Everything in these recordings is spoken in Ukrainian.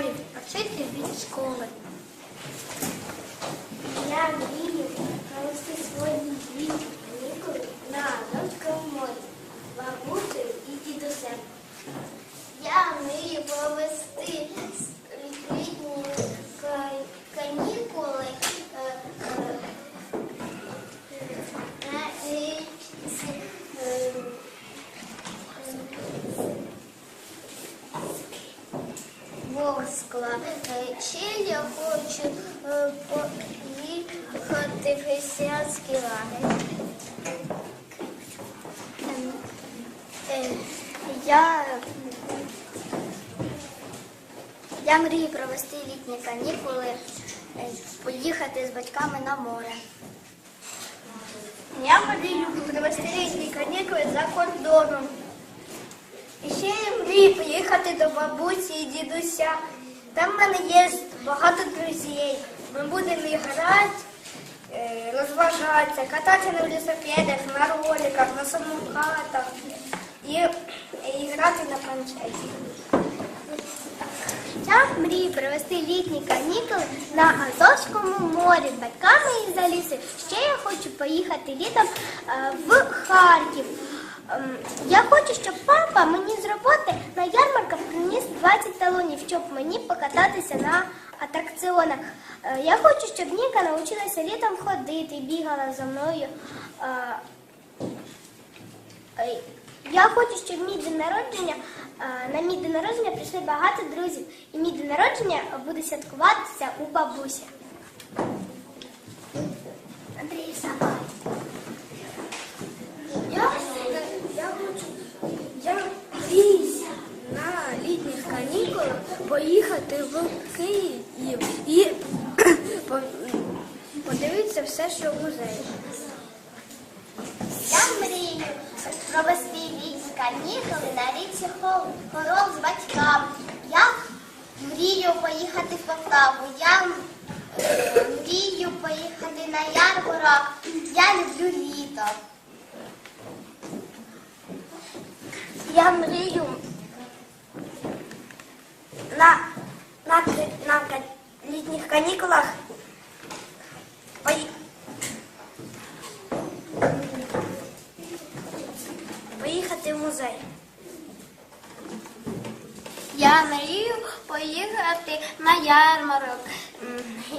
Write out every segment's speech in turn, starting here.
Азовському морі, відпочити від школи. Я мрію провести свої літні канікули на Азовському морі, бабусею і дідусем. Я мрію провести літні ка- канікули е, е, на річці, е, Ворскла. Е, Ще я хочу е, поїхати в християнський лагерь. Е, Я я мрію провести літні канікули, е, поїхати з батьками на море. Я мрію провести літні канікули за кордоном. І ще я мрію поїхати до бабусі і дідуся. Там в мене є багато друзів. Ми будемо грати, е, розважатися, кататися на велосипедах, на роликах, на самокатах і, і грати на планшеті. Я мрію провести літні канікули на Азовському морі батьками і за. Ще я хочу поїхати літом е, в Харків. Ем, Я хочу, щоб папа мені з роботи на ярмарках приніс 20 талонів, щоб мені покататися на атракціонах. Е, Я хочу, щоб Ніка навчилася літом ходити, бігала за мною. Е, Е, Я хочу, щоб мій день народження на мій день народження прийшли багато друзів, і мій день народження буде святкуватися у бабусі. Андрій сама. Я, я хочу я мрію на літніх канікулах поїхати в Київ і по- подивитися все, що в музеї. Я мрію провести літні канікули на річці Хорол з батьками. Я мрію поїхати в Полтаву. Я мрію поїхати на ярмарок. Я люблю літо. Я мрію на, літніх канікулах пої- поїхати в музей. Я мрію поїхати на ярмарок.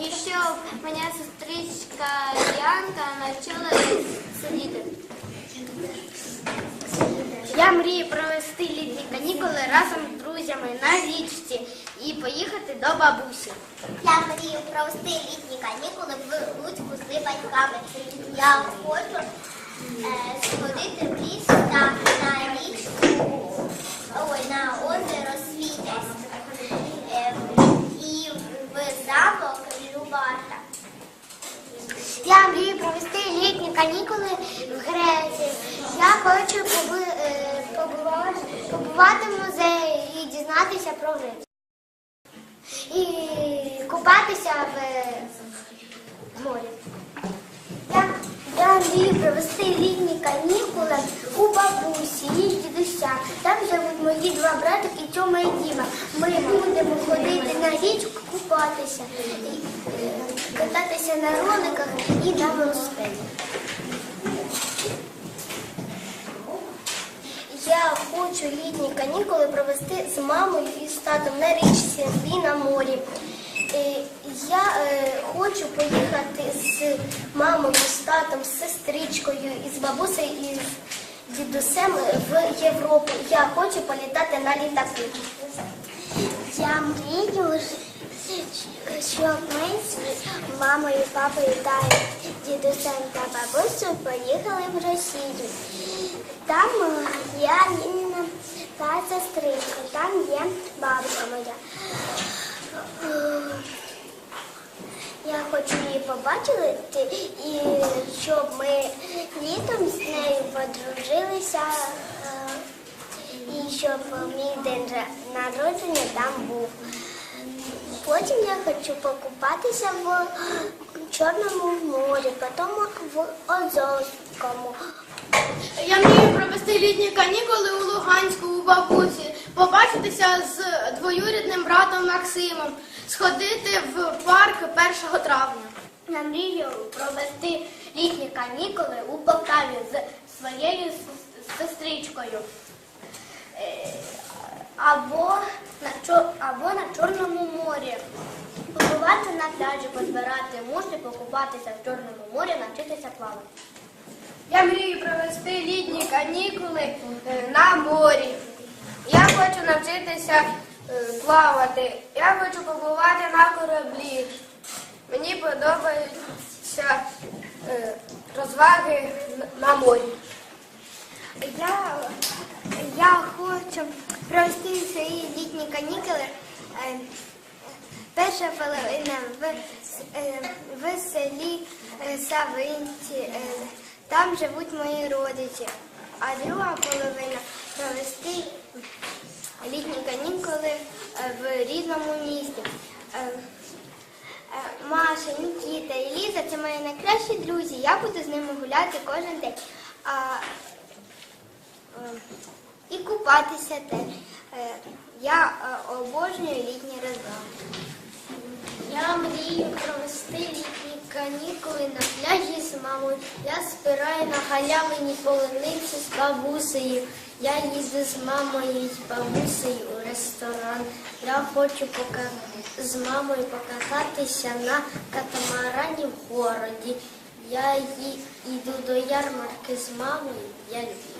І щоб моя сестричка Янка навчила сидіти. Я мрію провести літні канікули разом з друзями на річці і поїхати до бабусі. Я мрію провести літні канікули в Луцьку з батьками. Я хочу е, сходити в ліс та на річку, ой, на озеро Світязь е, і в замок Любарта. Я мрію провести літні канікули в Греції. Я хочу е, побувати, побувати в музеї і дізнатися про Грецію. І купатися в, морі. Я, мрію провести літні канікули у бабусі і дідуся. Там живуть мої два братики Тьома і Діма. Ми будемо ходити на річку купатися, е, кататися на роликах і на велосипеді. Я хочу літні канікули провести з мамою і з татом на річці і на морі. Е, Я е, хочу поїхати з мамою, з татом, з сестричкою, з бабусею і з дідусем в Європу. Я хочу політати на літаку. Я мрію, щоб ми з мамою, папою та дідусем та бабусею поїхали в Росію. Там е, є Ніна та сестричка, там є бабуся моя. Е, Я хочу її побачити і щоб ми літом з нею подружилися е, і щоб мій день народження там був. потім я хочу покупатися в Чорному морі, потім в Азовському. Я мрію провести літні канікули у Луганську у бабусі, побачитися з двоюрідним братом Максимом, сходити в парк 1 травня. Я мрію провести літні канікули у Полтаві з своєю сестричкою. Е, Або на, або на Чорному морі. Побувати на пляжі, позбирати мушлі, покупатися в Чорному морі, навчитися плавати. Провести літні канікули е, на морі. Я хочу навчитися е, плавати. Я хочу побувати на кораблі. Мені подобаються е, розваги на морі. Я, я хочу провести свої літні канікули. Перша половина в, в селі Савинці. Там живуть мої родичі. А друга половина провести літні канікули е, в рідному місті. Е, е, Маша, Нікіта і Ліза це мої найкращі друзі. Я буду з ними гуляти кожен день. А, і купатися теж. Я обожнюю літні розваги. Я мрію літні канікули на пляжі з мамою. Я спираю на галявині полуниці з бабусею. Я їду з мамою і бабусею у ресторан. Я хочу пока... з мамою покататися на катамарані в городі. Я їду до ярмарки з мамою. Я люблю.